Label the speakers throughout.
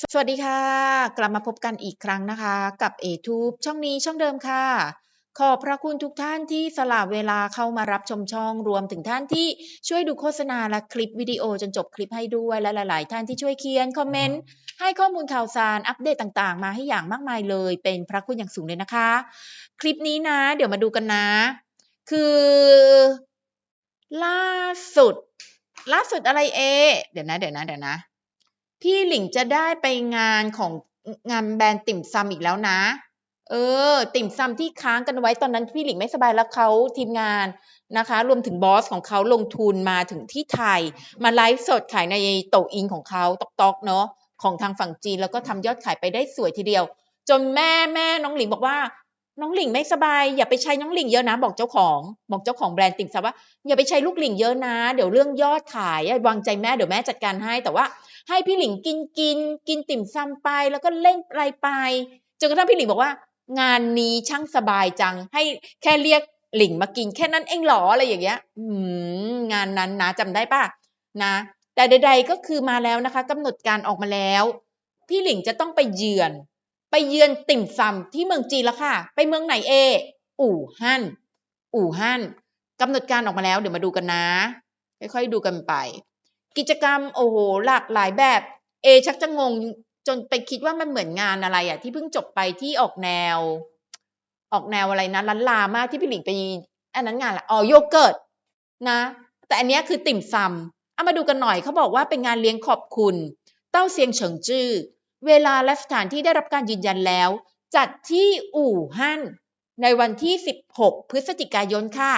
Speaker 1: สวัสดีค่ะ กลับมาพบกันอีกครั้งนะคะ กับ A-Tube ช่องนี้ช่องเดิมค่ะ ขอบพระคุณทุกท่านที่สละเวลาเข้ามารับชมช่องรวมถึงท่านที่ช่วยดูโฆษณาและคลิปวิดีโอจนจบคลิปให้ด้วยและหลาย ๆ ท่านที่ช่วยเขียนคอมเมนต์ให้ข้อมูลข่าวสารอัปเดตต่าง ๆ มาให้อย่างมากมายเลย เป็นพระคุณอย่างสูงเลยนะคะ คลิปนี้นะ เดี๋ยวมาดูกันนะ คือ ล่าสุด ล่าสุดอะไรเอ เดี๋ยวนะเดี๋ยวนะเดี๋ยวนะ พี่หลิงจะได้ไปงานของงานแบรนด์ติ่มซำอีกแล้วนะ เออ ติ่มซำที่ค้างกันไว้ตอนนั้นพี่หลิงไม่สบายแล้วเขาทีมงานนะคะ รวมถึงบอสของเขาลงทุนมาถึงที่ไทย มาไลฟ์สดขายในโตอิงของเขาตอกตอกเนาะของทางฝั่งจีนแล้วก็ทำยอดขายไปได้สวยทีเดียว จนแม่แม่น้องหลิงบอกว่า น้องหลิงไม่สบาย อย่าไปใช้น้องหลิงเยอะนะ บอกเจ้าของ บอกเจ้าของแบรนด์ติ่มซำว่าอย่าไปใช้ลูกหลิงเยอะนะ เดี๋ยวเรื่องยอดขายอะวางใจแม่เดี๋ยวแม่จัดการให้แต่ว่า ให้พี่หลิงกินกิน กินติ่มซำไปแล้วก็เล่นอะไรไปจนกระทั่งพี่หลิงบอกว่า งานนี้ช่างสบายจัง ให้แค่เรียกหลิงมากินแค่นั้นเองหรออะไรอย่างเงี้ยงานนั้นนะจำได้ป่ะนะ แต่ใด ๆก็คือมาแล้วนะคะกำหนดการออกมาแล้ว พี่หลิงจะต้องไปเยือน ไปเยือนติ่มซำที่เมืองจีนแล้วค่ะ ไปเมืองไหนเอ อู่ฮั่นอู่ฮั่นกำหนดการออกมาแล้วเดี๋ยวมาดูกันนะ ค่อยๆดูกันไป กิจกรรมโอ้โหหลากหลายแบบ เอชักจะงงจนไปคิดว่ามันเหมือนงานอะไรอะที่เพิ่งจบไปที่ออกแนว ออกแนวอะไรนะล้านลามากที่พี่หลิงไปอันนั้นงานอะอ๋อโยเกิร์ตนะ แต่อันนี้คือติ่มซำเอามาดูกันหน่อยเขาบอกว่าเป็นงานเลี้ยงขอบคุณ เต้าเซียงเฉิงจื้อเวลาและสถานที่ได้รับการยืนยันแล้ว จัดที่อู่ฮั่นในวันที่ 16 พฤศจิกายนค่ะ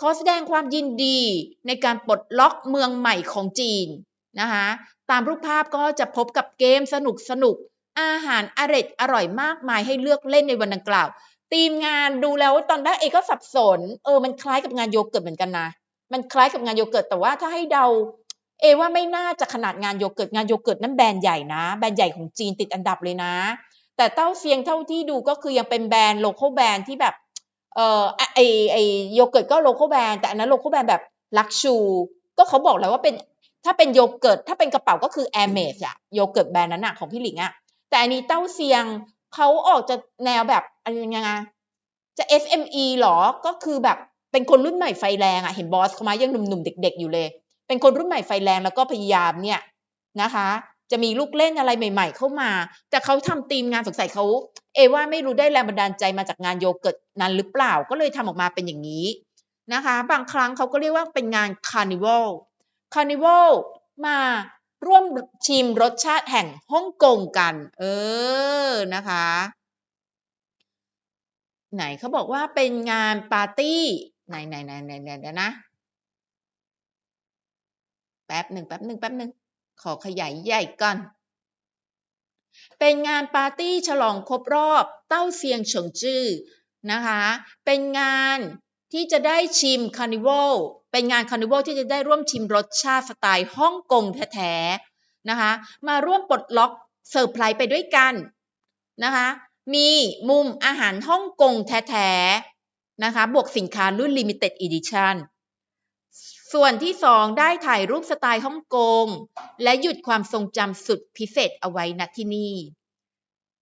Speaker 1: ขอแสดงความยินดีในการปลดล็อกเมืองใหม่ของจีนนะคะตามรูปภาพก็จะพบกับเกมสนุกสนุกอาหารอร่อยอร่อยมากมายให้เลือกเล่นในวันดังกล่าวทีมงานดูแล้วตอนแรกเอกก็สับสน เออมันคล้ายกับงานโยเกิร์ตเหมือนกันนะ มันคล้ายกับงานโยเกิร์ตแต่ว่าถ้าให้เดา เอว่าไม่น่าจะขนาดงานโยเกิร์ตงานโยเกิร์ตนั่นแบรนด์ใหญ่นะ แบรนด์ใหญ่ของจีนติดอันดับเลยนะ แต่เต้าเซียงเท่าที่ดูก็คือยังเป็นแบรนด์โลเคอลแบรนด์ที่แบบ เอ่อไอไอโยเกิร์ตก็โลเคแบรนด์แต่อันนั้นโลเคแบรนด์แบบลักชู ก็เขาบอกแล้วว่าเป็นถ้าเป็นโยเกิร์ตถ้าเป็นกระเป๋าก็คือ a i r m e d อะโยเกิร์ตแบรนด์นั้นอะของพี่หลิงอะแต่อันนี้เต้าเซียงเขาออกจะแนวแบบอะไรยังไงจะ SME หรอก็คือแบบเป็นคนรุ่นใหม่ไฟแรงอะเห็นบอสเขามายังหนุ่มๆเด็ก ๆ อยู่เลย เป็นคนรุ่นใหม่ไฟแรงแล้วก็พยายามเนี่ยนะคะ จะมีลูกเล่นอะไรใหม่ ๆ เข้ามา แต่เขาทำทีมงานสงสัยเขาเอว่าไม่รู้ได้แรงบันดาลใจมาจากงานโยเกิร์ตนั้นหรือเปล่าก็เลยทำออกมาเป็นอย่างนี้นะคะ บางครั้งเขาก็เรียกว่าเป็นงานคาร์นิวัลคาร์นิวัลมาร่วมชิมรสชาติแห่งฮ่องกงกัน เออนะคะ ไหนเขาบอกว่าเป็นงานปาร์ตี้ไหนไหนไหนไหนไหนเดี๋ยวนะ แป๊บหนึ่งแป๊บหนึ่งแป๊บหนึ่ง ขอขยายใหญ่ก่อนเป็นงานปาร์ตี้ฉลองครบรอบเต้าเซียงเฉิงจื้อนะคะ เป็นงานที่จะได้ชิมคาร์นิวัลเป็นงานคาร์นิวัลที่จะได้ร่วมชิมรสชาติสไตล์ฮ่องกงแท้ๆนะคะ มาร่วมปลดล็อกเซอร์ไพรส์ไปด้วยกันนะคะ มีมุมอาหารฮ่องกงแท้ๆนะคะ บวกสินค้ารุ่น Limited Edition ส่วนที่สองได้ถ่ายรูปสไตล์ฮ่องกง และหยุดความทรงจำสุดพิเศษเอาไว้ณที่นี่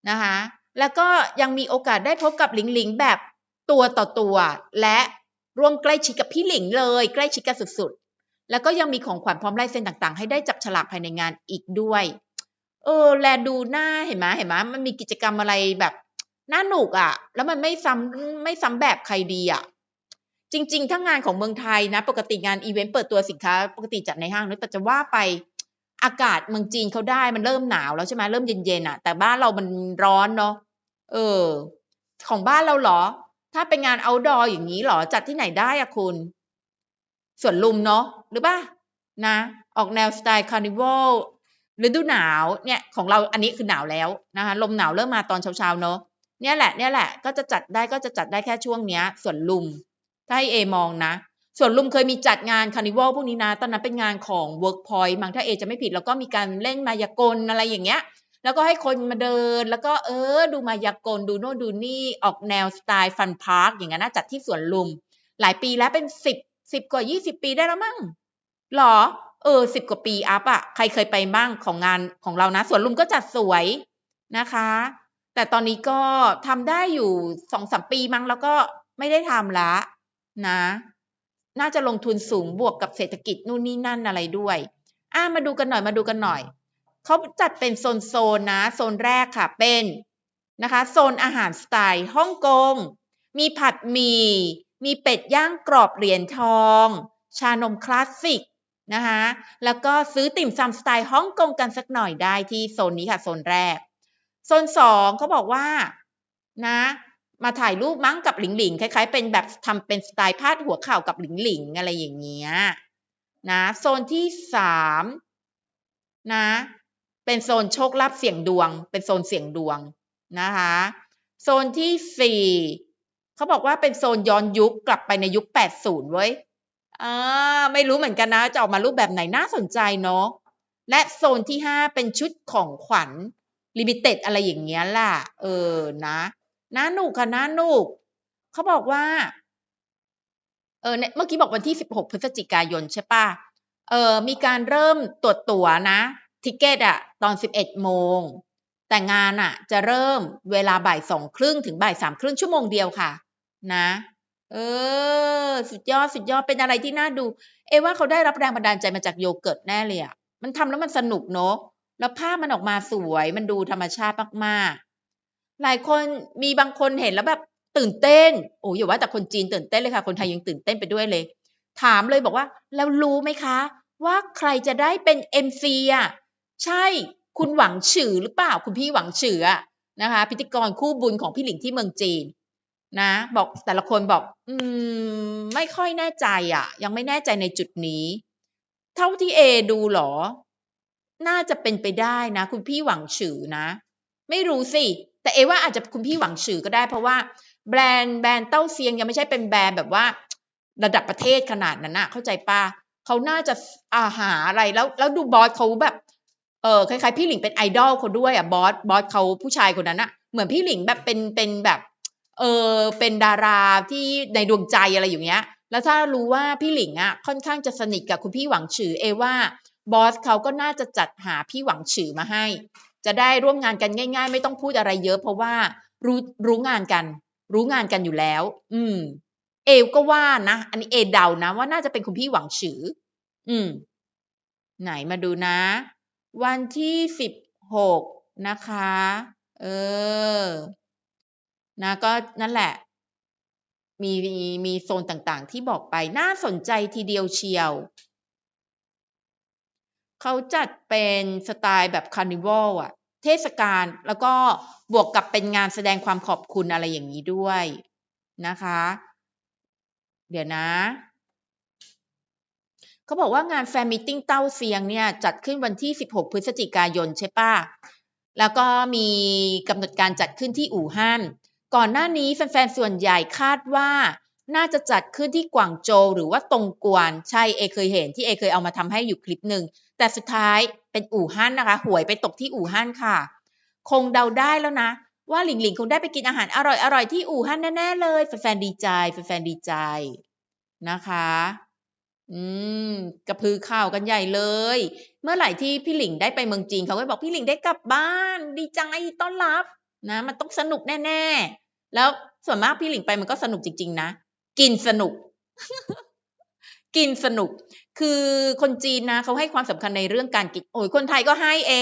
Speaker 1: นะคะแล้วก็ยังมีโอกาสได้พบกับหลิงหลิงแบบตัวต่อตัว และร่วมใกล้ชิดกับพี่หลิงเลย ใกล้ชิดกันสุดๆ แล้วก็ยังมีของขวัญพร้อมลายเซ็นต่างๆ ให้ได้จับฉลากภายในงานอีกด้วยเออแลดูหน้าเห็นไหมเห็นไหมมันมีกิจกรรมอะไรแบบน่าหนุกอะ่ะ แล้วมันไม่ซ้ำไม่ซ้ำแบบใครดีอะ่ะ จริง ๆ ถ้างานของเมืองไทยนะ ปกติงานอีเวนต์เปิดตัวสินค้า ปกติจัดในห้างนะแต่จะว่าไปอากาศเมืองจีนเขาได้มันเริ่มหนาวแล้วใช่ไหมเริ่มเย็นๆอะ แต่บ้านเรามันร้อนเนาะเออ ของบ้านเราเหรอ ถ้าเป็นงาน outdoor อย่างนี้เหรอจัดที่ไหนได้อะคุณสวนลุมเนาะหรือป่ะนะ ออกแนวสไตล์คาร์นิวัลฤดูหนาวเนี่ยของเราอันนี้คือหนาวแล้วนะคะลมหนาวเริ่มมาตอนเช้าๆเนาะเนี่ยแหละเนี่ยแหละก็จะจัดได้ก็จะจัดได้แค่ช่วงเนี้ยสวนลุม ถ้าให้เอมองนะ ส่วนลุมเคยมีจัดงานคาร์นิวัลพวกนี้นะ ตอนนั้นเป็นงานของ Workpoint มั้งถ้าเอจะไม่ผิด แล้วก็มีการเล่นมายากลอะไรอย่างเงี้ย แล้วก็ให้คนมาเดิน แล้วก็เออ ดูมายากลดูโน่นดูนี่ออกแนวสไตล์ฟันพาร์คอย่างนั้นนะจัดที่สวนลุม หลายปีแล้วเป็นสิบสิบกว่ายี่สิบปีได้แล้วมั้งหรอ เออสิบกว่าปีอัพอะใครเคยไปบ้างของงานของเรานะสวนลุมก็จัดสวยนะคะ แต่ตอนนี้ก็ทำได้อยู่สองสามปีมั้งแล้วก็ไม่ได้ทำละ นะ น่าจะลงทุนสูงบวกกับเศรษฐกิจนู่นนี่นั่นอะไรด้วยอะมาดูกันหน่อยมาดูกันหน่อยเขาจัดเป็นโซนโซนนะ โซนแรกค่ะเป็นนะคะ โซนอาหารสไตล์ฮ่องกง มีผัดหมี่ มีเป็ดย่างกรอบเหรียญทอง ชานมคลาสสิกนะคะแล้วก็ซื้อติ่มซำสไตล์ฮ่องกงกันสักหน่อยได้ที่โซนนี้ค่ะ โซนแรก โซนสองเขาบอกว่านะ มาถ่ายรูปมั้งกับหลิงหลิงคล้าย ๆ เป็นแบบทำเป็นสไตล์พาดหัวข่าวกับหลิงหลิงอะไรอย่างเงี้ยนะโซนที่สามนะเป็นโซนโชคลาภเสี่ยงดวง เป็นโซนเสี่ยงดวงนะคะโซนที่สี่เขาบอกว่าเป็นโซนย้อนยุคกลับไปในยุค 80 เว้ยอ่าไม่รู้เหมือนกันนะ จะออกมารูปแบบไหนน่าสนใจเนาะและโซนที่ห้าเป็นชุดของขวัญลิมิเต็ดอะไรอย่างเงี้ยล่ะ เออนะ น่าหนุกค่ะน่าหนุกเขาบอกว่า เออเนี่ยเมื่อกี้บอกวันที่16พฤศจิกายนใช่ปะเออมีการเริ่มตรวจตั๋วนะทิเกตอะตอน11โมงแต่งานอะจะเริ่มเวลาบ่ายสองครึ่งถึงบ่ายสามครึ่งชั่วโมงเดียวค่ะ นะ เออ สุดยอดสุดยอดเป็นอะไรที่น่าดู เอว่าเขาได้รับแรงบันดาลใจมาจากโยเกิร์ตแน่เลยอะมันทำแล้วมันสนุกเนาะแล้วภาพมันออกมาสวยมันดูธรรมชาติมาก หลายคนมีบางคนเห็นแล้วแบบตื่นเต้นโอ้อย่าว่าแต่คนจีนตื่นเต้นเลยค่ะ คนไทยยังตื่นเต้นไปด้วยเลย ถามเลยบอกว่า แล้วรู้ไหมคะ ว่าใครจะได้เป็น MC อะใช่คุณหวังฉือหรือเปล่า คุณพี่หวังฉืออะนะคะ พิธีกรคู่บุญของพี่หลิงที่เมืองจีนนะ บอกแต่ละคนบอก อืม ไม่ค่อยแน่ใจอะ ยังไม่แน่ใจในจุดนี้ เท่าที่เอดูหรอ น่าจะเป็นไปได้นะ คุณพี่หวังฉือนะ ไม่รู้สิ แต่เอว่าอาจจะคุณพี่หวังฉือก็ได้ เพราะว่าแบรนด์แบรนด์เต้าเซียงยังไม่ใช่เป็นแบรนด์แบบว่า ระดับประเทศขนาดนั้นนะเข้าใจปะเขาน่าจะอาหาอะไรแล้วแล้วดูบอสเขาแบบเออคล้ายๆพี่หลิงเป็นไอดอลเขาด้วยอะบอสบอสเขาผู้ชายคนนั้นอะเหมือนพี่หลิงแบบเป็นเป็นแบบเออเป็นดาราที่ในดวงใจอะไรอย่างเงี้ย แล้วถ้ารู้ว่าพี่หลิงอะค่อนข้างจะสนิทกับคุณพี่หวังฉือเอว่าบอสเขาก็น่าจะจัดหาพี่หวังฉือมาให้ จะได้ร่วมงานกันง่าย ๆ ไม่ต้องพูดอะไรเยอะ เพราะว่ารู้รู้งานกัน รู้งานกันอยู่แล้ว อืม เอวก็ว่านะ อันนี้เอเดานะ ว่าน่าจะเป็นคุณพี่หวังฉือ อืม ไหนมาดูนะ วันที่สิบหกนะคะ เออ นะก็นั่นแหละ มีมีมีโซนต่างๆ ที่บอกไปน่าสนใจทีเดียวเชียว เขาจัดเป็นสไตล์แบบคาร์นิวัลอะเทศกาลแล้วก็บวกกับเป็นงานแสดงความขอบคุณอะไรอย่างนี้ด้วยนะคะ เดี๋ยวนะเขาบอกว่างานแฟนมิทติ้งเต้าเซียงเนี่ยจัดขึ้นวันที่ 16 พฤศจิกายนใช่ปะแล้วก็มีกำหนดการจัดขึ้นที่อู่ฮั่น ก่อนหน้านี้แฟนๆ ส่วนใหญ่คาดว่า น่าจะจัดขึ้นที่กวางโจวหรือว่าตงกวน ใช่เอเคยเห็นที่เอเคยเอามาทำให้อยู่คลิปหนึ่ง แต่สุดท้ายเป็นอู่ฮั่นนะคะ หวยไปตกที่อู่ฮั่นค่ะ คงเดาได้แล้วนะ ว่าหลิงหลิงคงได้ไปกินอาหารอร่อยๆที่อู่ฮั่นแน่ๆเลยแฟนๆดีใจแฟนๆดีใจนะคะ อืม กระพือข่าวกันใหญ่เลย เมื่อไหร่ที่พี่หลิงได้ไปเมืองจีนเขาก็บอกพี่หลิงได้กลับบ้าน ดีใจต้อนรับนะ มันต้องสนุกแน่ๆ แล้วส่วนมากพี่หลิงไปมันก็สนุกจริง ๆ นะ กินสนุก กินสนุก คือคนจีนนะเขาให้ความสำคัญในเรื่องการกินโอ้ยคนไทยก็ให้เอ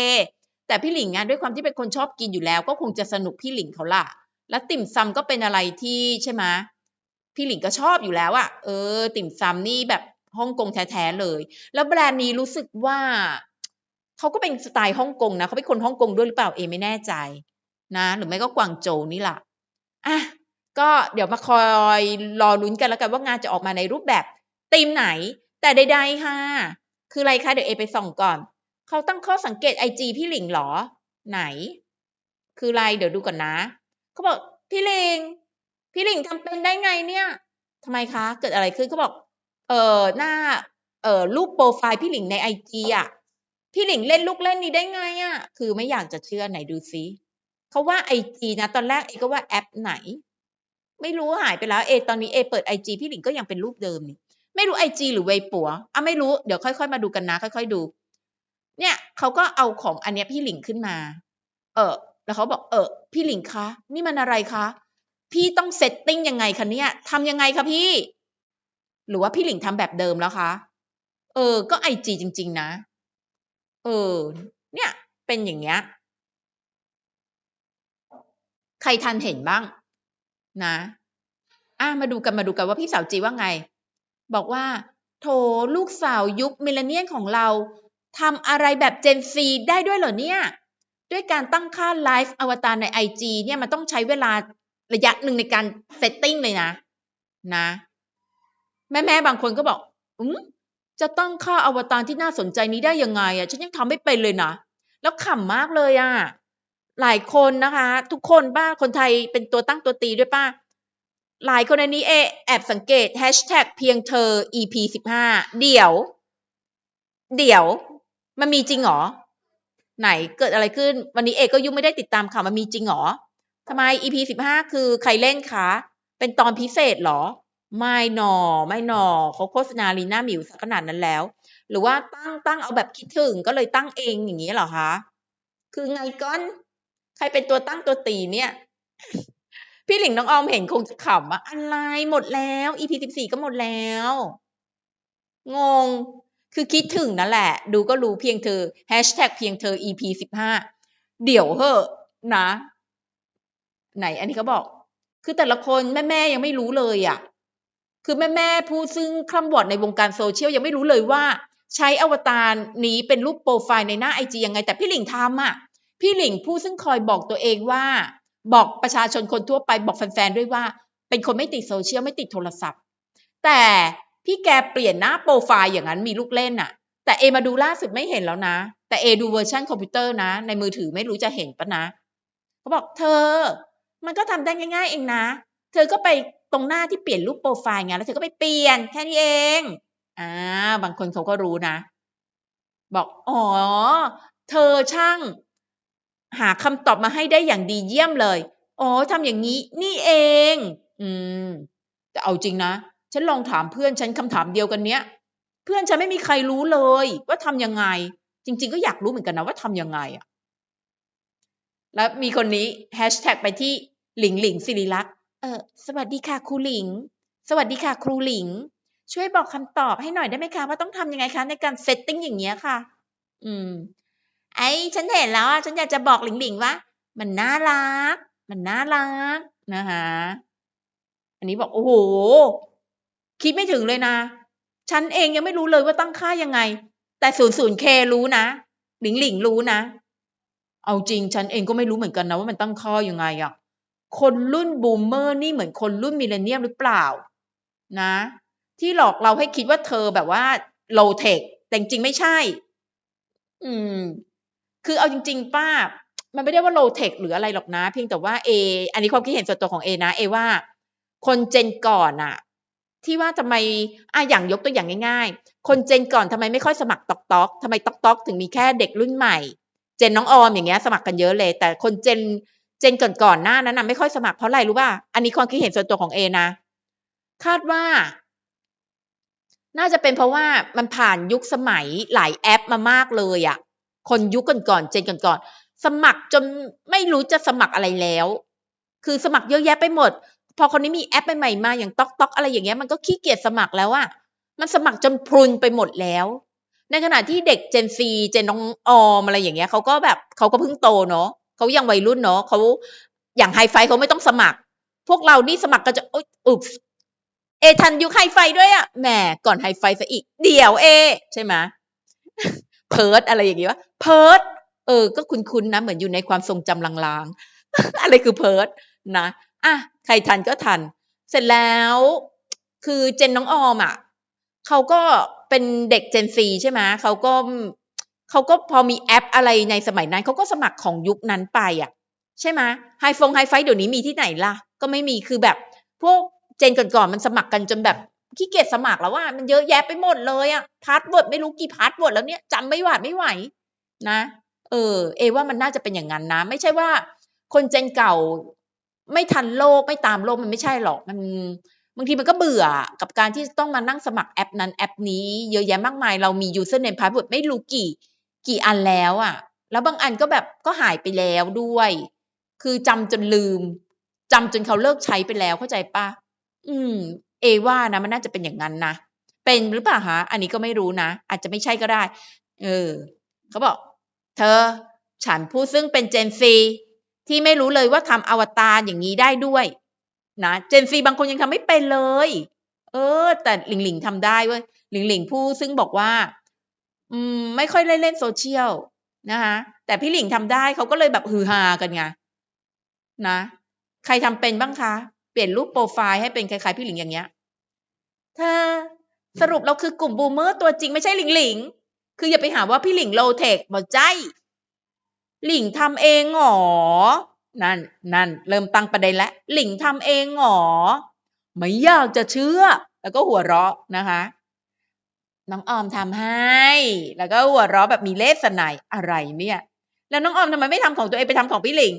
Speaker 1: แต่พี่หลิงอะด้วยความที่เป็นคนชอบกินอยู่แล้ว ก็คงจะสนุกพี่หลิงเขาล่ะ แล้วติ่มซำก็เป็นอะไรที่ใช่ไหมพี่หลิงก็ชอบอยู่แล้วอะเออ ติ่มซำนี่แบบฮ่องกงแท้ๆเลย แล้วแบรนด์นี้รู้สึกว่าเขาก็เป็นสไตล์ฮ่องกงนะเขาเป็นคนฮ่องกงด้วยหรือเปล่าเอไม่แน่ใจ นะ หรือไม่ก็กวางโจวนี่แหละอะก็เดี๋ยวมาคอยรอลุ้นกันแล้วกันว่างานจะออกมาในรูปแบบธีมไหน แต่ใดๆค่ะ คืออะไรคะเดี๋ยวเอไปส่องก่อน เขาตั้งข้อสังเกตไอจีพี่หลิงเหรอ ไหน คืออะไรเดี๋ยวดูก่อนนะ เขาบอกพี่หลิง พี่หลิงทำเป็นได้ไงเนี่ยทำไมคะ เกิดอะไรขึ้นเขาบอก เออหน้า เออรูปโปรไฟล์พี่หลิงในไอจีอะ พี่หลิงเล่นลูกเล่นนี้ได้ไงอะ คือไม่อยากจะเชื่อไหนดูซิเขาว่าไอจีนะ ตอนแรกเอก็ว่าแอปไหน ไม่รู้หายไปแล้วเอ ตอนนี้เอเปิดไอจีพี่หลิงก็ยังเป็นรูปเดิมนี่ ไม่รู้ไอจีหรือเวปัวอะไม่รู้เดี๋ยวค่อย ๆ มาดูกันนะ ค่อย ๆดู เนี่ยเขาก็เอาของอันเนี้ยพี่หลิงขึ้นมา เออ แล้วเขาบอกเออพี่หลิงคะ นี่มันอะไรคะ พี่ต้องเซตติ้งยังไงคะเนี่ยทำยังไงคะพี่ หรือว่าพี่หลิงทำแบบเดิมแล้วคะเออ ก็ไอจีจริง ๆ นะ เออ เนี่ย เป็นอย่างเงี้ย ใครทันเห็นบ้าง นะ อะมาดูกันมาดูกันว่าพี่สาวจีว่าไง บอกว่า โถลูกสาวยุคมิเลเนียนของเราทำอะไรแบบเจนซีได้ด้วยเหรอเนี่ย ด้วยการตั้งค่าไลฟ์อวตารใน IG เนี่ยมันต้องใช้เวลาระยะหนึ่งในการเซตติ้งเลยนะ นะ แม่แม่บางคนก็บอกอืมจะตั้งค่าอวตารที่น่าสนใจนี้ได้ยังไงอะฉันยังทำไม่เป็นเลยนะ แล้วขำมากเลยอะหลายคนนะคะ ทุกคนบ้าคนไทยเป็นตัวตั้งตัวตีด้วยป้า หลายคนในนี้เอแอบสังเกตแฮชแท็กเพียงเธอ EP สิบห้าเดี๋ยว เดี๋ยว มันมีจริงหรอ ไหนเกิดอะไรขึ้น วันนี้เอกก็ยุ่งไม่ได้ติดตามข่าวมันมีจริงหรอทำไม EP สิบห้าคือใครเล่นคะ เป็นตอนพิเศษหรอ ไม่หนอ ไม่หนอเขาโฆษณาลีน่าหมิวสักขนาดนั้นแล้ว หรือว่าตั้งตั้งเอาแบบคิดถึงก็เลยตั้งเองอย่างนี้เหรอคะ คือไงก้อน ใครเป็นตัวตั้งตัวตีเนี่ย พี่หลิงน้องออมเห็นคงจะขำว่าอะไรหมดแล้ว EP สิบสี่ก็หมดแล้ว งง คือคิดถึงนั่นแหละ ดูก็รู้เพียงเธอแฮชแท็กเพียงเธอ EP สิบห้าเดี๋ยวเหอะนะ ไหน อันนี้เขาบอก คือแต่ละคนแม่แม่ยังไม่รู้เลยอะ่ะ คือแม่แม่ผู้ซึ่งคร่ำวอดในวงการโซเชียลยังไม่รู้เลยว่า ใช้อวตารนี้เป็นรูปโปรไฟล์ในหน้าไอจียังไง แต่พี่หลิงทำอะ พี่หลิงผู้ซึ่งคอยบอกตัวเองว่า บอกประชาชนคนทั่วไปบอกแฟนๆด้วยว่า เป็นคนไม่ติดโซเชียลไม่ติดโทรศัพท์ แต่พี่แกเปลี่ยนหน้าโปรไฟล์อย่างนั้นมีลูกเล่นน่ะแต่เอมาดูล่าสุดไม่เห็นแล้วนะ แต่เอดูเวอร์ชันคอมพิวเตอร์นะ ในมือถือไม่รู้จะเห็นปะนะเขาบอกเธอ มันก็ทำได้ง่าย ๆ เองนะ เธอก็ไปตรงหน้าที่เปลี่ยนรูปโปรไฟล์ไงแล้วเธอก็ไปเปลี่ยนแค่นี้เองอ่าบางคนเขาก็รู้นะ บอกอ๋อเธอช่าง หาคำตอบมาให้ได้อย่างดีเยี่ยมเลย อ๋อทำอย่างนี้ นี่เอง อืม แต่เอาจริงนะ ฉันลองถามเพื่อนฉันคำถามเดียวกันเนี้ย เพื่อนฉันไม่มีใครรู้เลย ว่าทำยังไง จริง ๆ ก็อยากรู้เหมือนกันนะว่าทำยังไงอะแล้วมีคนนี้แฮชแท็กไปที่หลิงหลิงศิริลักษ์เออสวัสดีค่ะครูหลิง สวัสดีค่ะครูหลิง ช่วยบอกคำตอบให้หน่อยได้ไหมคะว่าต้องทำยังไงคะในการเซตติ้งอย่างเงี้ยค่ะ อืม ไอ้ฉันเห็นแล้วอะฉันอยากจะบอกหลิงหลิงว่า มันน่ารัก มันน่ารักนะคะอันนี้บอกโอ้โห คิดไม่ถึงเลยนะ ฉันเองยังไม่รู้เลยว่าตั้งค่ายังไง แต่ศูนย์ศูนย์เครู้นะ หลิงหลิงรู้นะ เอาจริง ฉันเองก็ไม่รู้เหมือนกันนะว่ามันตั้งค่ายังไงอะคนรุ่นบูมเมอร์นี่เหมือนคนรุ่นมิเลเนียมหรือเปล่า นะ ที่หลอกเราให้คิดว่าเธอแบบว่าโลเทคแต่จริงไม่ใช่ อืม คือเอาจริง ๆ ป้า มันไม่ได้ว่าโลเทคหรืออะไรหรอกนะ เพียงแต่ว่าเออันนี้ความคิดเห็นส่วนตัวของเอนะเอว่า คนเจนก่อนอะที่ว่าทำไมอะอย่างยกตัวอย่างง่าย ๆ คนเจนก่อนทำไมไม่ค่อยสมัครตอกตอกทำไมตอกตอกถึงมีแค่เด็กรุ่นใหม่ เจนน้องออมอย่างเงี้ยสมัครกันเยอะเลย แต่คนเจนเจนก่อนๆหน้านั้นนะไม่ค่อยสมัครเพราะอะไรรู้ป่ะอันนี้ความคิดเห็นส่วนตัวของเอนะคาดว่า น่าจะเป็นเพราะว่ามันผ่านยุคสมัยหลายแอปมามากเลยอะ่ะ คนยุคก่อนๆเจนก่อนๆสมัครจนไม่รู้จะสมัครอะไรแล้ว คือสมัครเยอะแยะไปหมด พอคนนี้มีแอปใหม่ๆมาอย่างต๊อกต๊อกอะไรอย่างเงี้ยมันก็ขี้เกียจสมัครแล้วอะมันสมัครจนพรุนไปหมดแล้ว ในขณะที่เด็กเจนซีเจนน้องออมอะไรอย่างเงี้ยเขาก็แบบเขาก็เพิ่งโตเนาะเขายังวัยรุ่นเนาะเขาอย่างไฮไฟเขาไม่ต้องสมัคร พวกเรานี่สมัครก็จะอุ๊ยอุ๊บเอทันยุคไฮไฟด้วยอะแหมก่อนไฮไฟซะอีก เดี๋ยวเอ ใช่ไหม เพิร์ดอะไรอย่างงี้วะเพิร์ดเออ ก็คุ้นๆนะ เหมือนอยู่ในความทรงจำลางๆ อะไรคือเพิร์ดนะอะใครทันก็ทัน เสร็จแล้ว คือเจนน้องออมอะเขาก็เป็นเด็กเจนซีใช่ไหมเขาก็เขาก็พอมีแอปอะไรในสมัยนั้นเขาก็สมัครของยุคนั้นไปอะ ใช่ไหมไฮฟงไฮไฟเดี๋ยวนี้มีที่ไหนล่ะ ก็ไม่มีคือแบบ พวกเจนก่อนๆมันสมัครกันจนแบบ ขี้เกียจสมัครแล้วว่ามันเยอะแยะไปหมดเลยอะพาสเวิร์ดไม่รู้กี่พาสเวิร์ดแล้วเนี่ยจำไม่หวาดไม่ไหว นะ เออ เอว่ามันน่าจะเป็นอย่างนั้นนะ ไม่ใช่ว่า คนเจนเก่า ไม่ทันโลกไม่ตามโลกมันไม่ใช่หรอกมันบางทีมันก็เบื่อกับการที่ต้องมานั่งสมัครแอปนั้นแอปนี้เยอะแยะมากมาย เรามี username password ไม่รู้กี่ กี่อันแล้วอะแล้วบางอันก็แบบก็หายไปแล้วด้วย คือจำจนลืมจำจนเขาเลิกใช้ไปแล้วเข้าใจปะอืม เอว่านะมันน่าจะเป็นอย่างนั้นนะเป็นหรือเปล่าฮะอันนี้ก็ไม่รู้นะ อาจจะไม่ใช่ก็ได้ เออเขาบอก เธอ ฉันผู้ซึ่งเป็นเจนซีที่ไม่รู้เลยว่าทำอวตารอย่างนี้ได้ด้วยนะเจนซีบางคนยังทำไม่เป็นเลย เออ แต่หลิงหลิงทำได้เว้ยหลิงหลิงผู้ซึ่งบอกว่า อืม ไม่ค่อยได้เล่นโซเชียลนะคะแต่พี่หลิงทำได้เขาก็เลยแบบฮือฮากันไงนะ ใครทำเป็นบ้างคะ เปลี่ยนรูปโปรไฟล์ให้เป็นคล้ายๆพี่หลิงอย่างเงี้ยเธอสรุปเราคือกลุ่มบูมเมอร์ตัวจริงไม่ใช่หลิงหลิง คืออย่าไปหาว่าพี่หลิงโลเทคบอกใจ หลิงทำเองหรอ นั่นนั่นเริ่มตั้งประเด็นแล้วหลิงทำเองหรอ ไม่อยากจะเชื่อ แล้วก็หัวเราะนะคะน้องออมทำให้ แล้วก็หัวเราะแบบมีเลสไนยอะไรเนี่ย แล้วน้องออมทำไมไม่ทำของตัวเองไปทำของพี่หลิง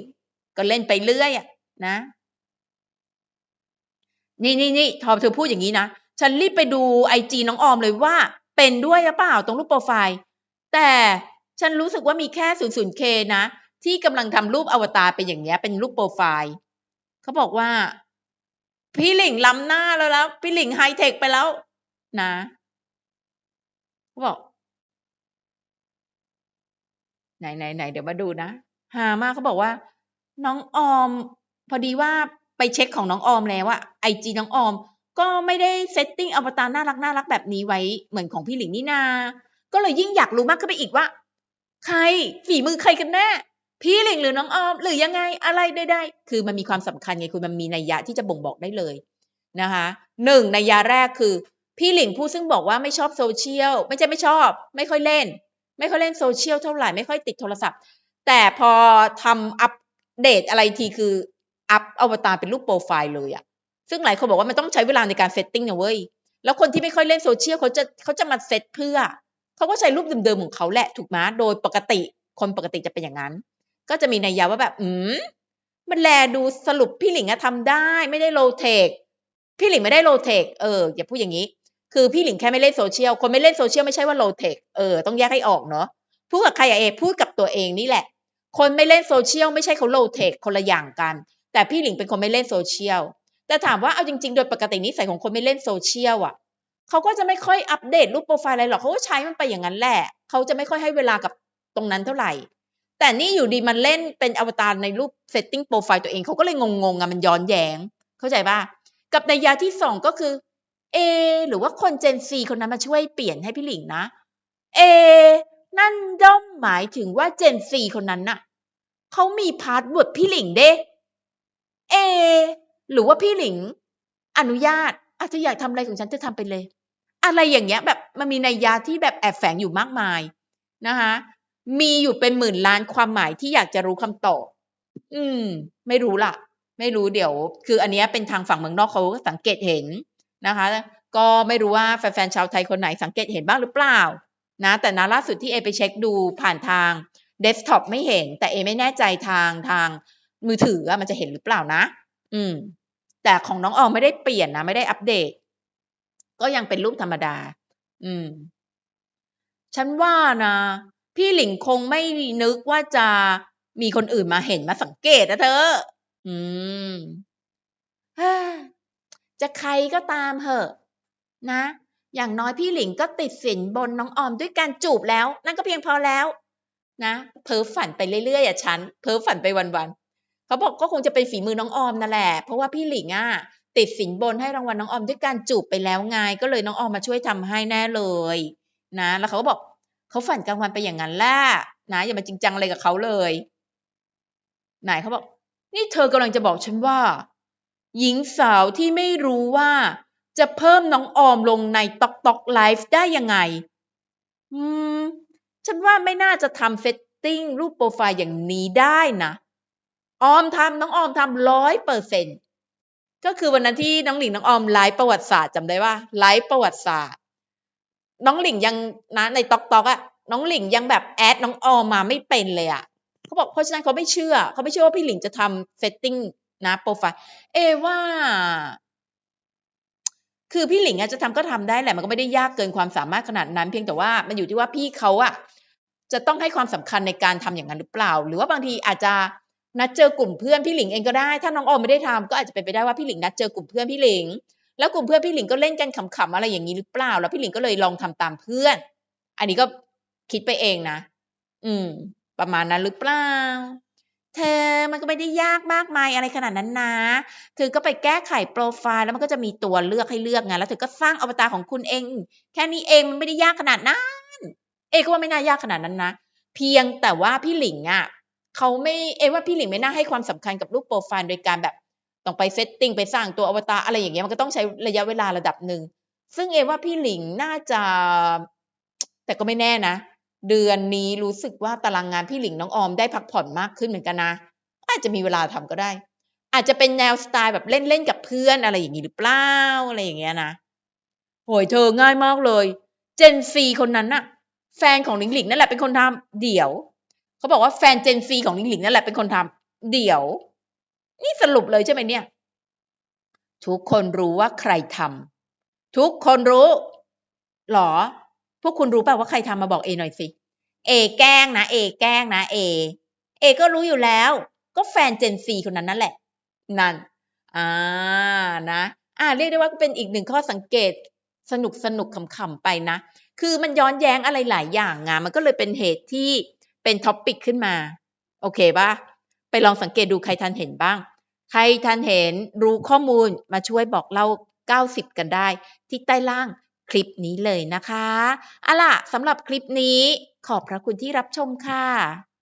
Speaker 1: ก็เล่นไปเรื่อยอะนะ นี่นี่นี่ทอมเธอพูดอย่างนี้นะ ฉันรีบไปดูไอจีน้องออมเลยว่า เป็นด้วยหรือเปล่าตรงรูปโปรไฟล์ แต่ฉันรู้สึกว่ามีแค่ 00K นะ ที่กำลังทำรูปอวตารเป็นอย่างเงี้ยเป็นรูปโปรไฟล์เขาบอกว่า พี่หลิงล้ำหน้าแล้วแล้ว พี่หลิงไฮเทคไปแล้ว นะเขาบอก ไหนไหนไหนเดี๋ยวมาดูนะฮามากเขาบอกว่า น้องออม พอดีว่า ไปเช็คของน้องออมแล้วอะไอจีน้องออม ก็ไม่ได้เซตติ้งอวตารน่ารักน่ารักแบบนี้ไว้เหมือนของพี่หลิงนี่นา ก็เลยยิ่งอยากรู้มากขึ้นไปอีกว่า ใครฝีมือใครกันแน่พี่หลิงหรือน้องออม หรือยังไงอะไรได้ๆคือมันมีความสำคัญไงคุณมันมีนัยยะที่จะบ่งบอกได้เลยนะคะหนึ่งนัยยะแรกคือ พี่หลิงผู้ซึ่งบอกว่าไม่ชอบโซเชียลไม่ใช่ไม่ชอบ ไม่ค่อยเล่น ไม่ค่อยเล่นโซเชียลเท่าไหร่ไม่ค่อยติดโทรศัพท์ แต่พอทำอัปเดตอะไรทีคือ อัพอวตารเป็นรูปโปรไฟล์เลยอะซึ่งหลายคนบอกว่ามันต้องใช้เวลาในการเซตติ้งนะเว้ย แล้วคนที่ไม่ค่อยเล่นโซเชียลเขาจะเขาจะมาเซตเพื่อ เขาก็ใช้รูปเดิมๆของเขาแหละถูกไหมโดยปกติคนปกติจะเป็นอย่างนั้น ก็จะมีนัยยะว่าแบบ อืม มันแลดูสรุปพี่หลิงอะทำได้ไม่ได้โลเทค พี่หลิงไม่ได้โลเทค เอออย่าพูดอย่างนี้ คือพี่หลิงแค่ไม่เล่นโซเชียล คนไม่เล่นโซเชียลไม่ใช่ว่าโลเทค เออต้องแยกให้ออกเนาะ พูดกับใครอะเอพูดกับตัวเองนี่แหละ คนไม่เล่นโซเชียลไม่ใช่เขาโลเทคคนละอย่างกัน แต่พี่หลิงเป็นคนไม่เล่นโซเชียลแต่ถามว่าเอาจริง ๆ โดยปกตินิสัยของคนไม่เล่นโซเชียลอะเขาก็จะไม่ค่อยอัปเดตรูปโปรไฟล์อะไรหรอกเขาก็ใช้มันไปอย่างนั้นแหละเขาจะไม่ค่อยให้เวลากับตรงนั้นเท่าไหร่ แต่นี่อยู่ดีมันเล่นเป็นอวตารในรูปเซตติ้งโปรไฟล์ตัวเองเขาก็เลยงงๆอะมันย้อนแยง้ง เข้าใจป่ะกับในยยะที่สองก็คือเอหรือว่าคนเจนซีคนนั้นมาช่วยเปลี่ยนให้พี่หลิงนะเอนั่นย่อมหมายถึงว่าเจนซีคนนั้นน่ะเขามีพาสเวิร์ดพี่หลิงเด้ เอ หรือว่าพี่หลิง อนุญาต อาจจะอยากทำอะไรของฉันจะทำไปเลย อะไรอย่างเงี้ยแบบมันมีนัยยะที่แบบแอบแฝงอยู่มากมายนะคะมีอยู่เป็นหมื่นล้านความหมายที่อยากจะรู้คำตอบ อืม ไม่รู้ล่ะ ไม่รู้เดี๋ยว คืออันเนี้ยเป็นทางฝั่งเมืองนอกเขาสังเกตเห็นนะคะ ก็ไม่รู้ว่าแฟนๆชาวไทยคนไหนสังเกตเห็นบ้างหรือเปล่า นะ แต่นะล่าสุดที่เอไปเช็คดูผ่านทางเดสก์ท็อปไม่เห็น แต่เอไม่แน่ใจทางทาง มือถือมันจะเห็นหรือเปล่านะ อืม แต่ของน้องออมไม่ได้เปลี่ยนนะไม่ได้อัปเดต ก็ยังเป็นรูปธรรมดา อืม ฉันว่านะ พี่หลิงคงไม่นึกว่าจะมีคนอื่นมาเห็นมาสังเกตนะเธอ อืมจะใครก็ตามเหอะ นะ อย่างน้อยพี่หลิงก็ติดสินบนน้องออมด้วยการจูบแล้ว นั่นก็เพียงพอแล้ว นะ เพ้อฝันไปเรื่อยๆอะฉัน เพ้อฝันไปวันๆ เขาบอกก็คงจะเป็นฝีมือน้องออมนั่นแหละ เพราะว่าพี่หลิงอะติดสินบนให้รางวัลน้องออมด้วยการจูบไปแล้วไง ก็เลยน้องออมมาช่วยทำให้แน่เลยนะ แล้วเขาก็บอกเขาฝันกลางวันไปอย่างนั้นแหละนะอย่ามาจริงจังอะไรกับเขาเลยไหนเขาบอก นี่เธอกำลังจะบอกฉันว่า หญิงสาวที่ไม่รู้ว่าจะเพิ่มน้องออมลงในต็อกต็อกไลฟ์ได้ยังไง อืม ฉันว่าไม่น่าจะทำเซตติ้งรูปโปรไฟล์อย่างนี้ได้นะ ออมทำน้องออมทำร้อยเปอร์เซ็นก็คือวันนั้นที่น้องหลิงน้องออมไลฟ์ประวัติศาสตร์จำได้ว่าไลฟ์ประวัติศาสตร์ น้องหลิงยังนะในต็อกต็อกอะน้องหลิงยังแบบแอดน้องออมมาไม่เป็นเลยอะเขาบอกเพราะฉะนั้นเขาไม่เชื่อเขาไม่เชื่อว่าพี่หลิงจะทำเซตติ้งนะโปรไฟล์เอว่า คือพี่หลิงอะจะทำก็ทำได้แหละมันก็ไม่ได้ยากเกินความสามารถขนาดนั้น เพียงแต่ว่ามันอยู่ที่ว่าพี่เขาอะจะต้องให้ความสำคัญในการทำอย่างนั้นหรือเปล่า หรือว่าบางทีอาจจะ นัดเจอกลุ่มเพื่อนพี่หลิงเองก็ได้ ถ้าน้องออมไม่ได้ทำก็อาจจะเป็นไปได้ว่าพี่หลิงนัดเจอกลุ่มเพื่อนพี่หลิง แล้วกลุ่มเพื่อนพี่หลิงก็เล่นกันขำๆอะไรอย่างนี้หรือเปล่า แล้วพี่หลิงก็เลยลองทำตามเพื่อน อันนี้ก็คิดไปเองนะ อืม ประมาณนั้นหรือเปล่า เธอมันก็ไม่ได้ยากมากมายอะไรขนาดนั้นนะเธอก็ไปแก้ไขโปรไฟล์แล้วมันก็จะมีตัวเลือกให้เลือกไง แล้วเธอก็สร้างอวตารของคุณเอง แค่นี้เองมันไม่ได้ยากขนาดนั้น เอก็ว่าไม่น่ายากขนาดนั้นนะ เพียงแต่ว่าพี่หลิงอะ เขาไม่เอว่าพี่หลิงไม่น่าให้ความสำคัญกับรูปโปรไฟล์โดยการแบบต้องไปเซตติ้งไปสร้างตัวอวตารอะไรอย่างเงี้ยมันก็ต้องใช้ระยะเวลาระดับหนึ่งซึ่งเอว่าพี่หลิงน่าจะ แต่ก็ไม่แน่นะ เดือนนี้รู้สึกว่าตารางงานพี่หลิงน้องออมได้พักผ่อนมากขึ้นเหมือนกันนะ อาจจะมีเวลาทำก็ได้ อาจจะเป็นแนวสไตล์แบบเล่นเล่นกับเพื่อนอะไรอย่างนี้หรือเปล่าอะไรอย่างเงี้ยนะโหยเธอง่ายมากเลย เจนซีคนนั้นน่ะ แฟนของหลิงหลิงนั่นแหละเป็นคนทำเดี๋ยว เขาบอกว่าแฟนเจนซีของหลิงหลิงนั่นแหละเป็นคนทำเดี๋ยว นี่สรุปเลยใช่ไหมเนี่ย ทุกคนรู้ว่าใครทำทุกคนรู้หรอ พวกคุณรู้เปล่าว่าใครทำมาบอกเอหน่อยสิเอแกล้งนะเอแกล้งนะเอเอก็รู้อยู่แล้ว ก็แฟนเจนซีคนนั้นนั่นแหละ นั่นอ่านะ อ่าเรียกได้ว่าเป็นอีกหนึ่งข้อสังเกตสนุกสนุกขำๆไปนะ คือมันย้อนแย้งอะไรหลายอย่างไงมันก็เลยเป็นเหตุที่ เป็นท็อปปิกขึ้นมา โอเคปะไปลองสังเกตดูใครทันเห็นบ้าง ใครทันเห็นรู้ข้อมูลมาช่วยบอกเล่า 90 กันได้ ที่ใต้ล่างคลิปนี้เลยนะคะเอาล่ะสำหรับคลิปนี้ขอบพระคุณที่รับชมค่ะ